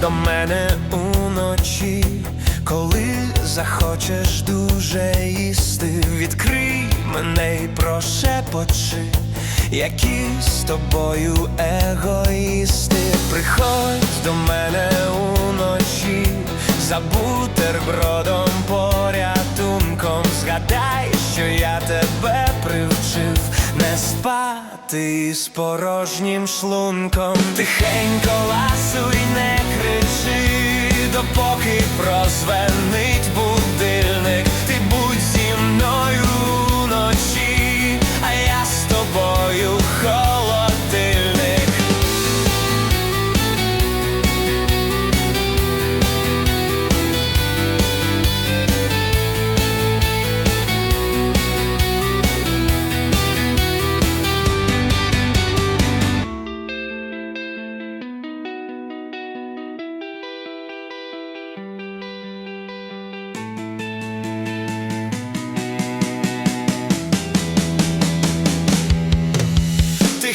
до мене уночі, коли захочеш дуже їсти, відкрий мене й прошепочи, які з тобою егоїсти, приходь до мене уночі, за бутербродом порятунком, згадай, що я тебе спати з порожнім шлунком, тихенько ласуй, не кричи, допоки прозвенить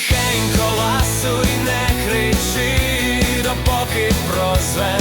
Тихенько ласуй, не кричи, допоки прозве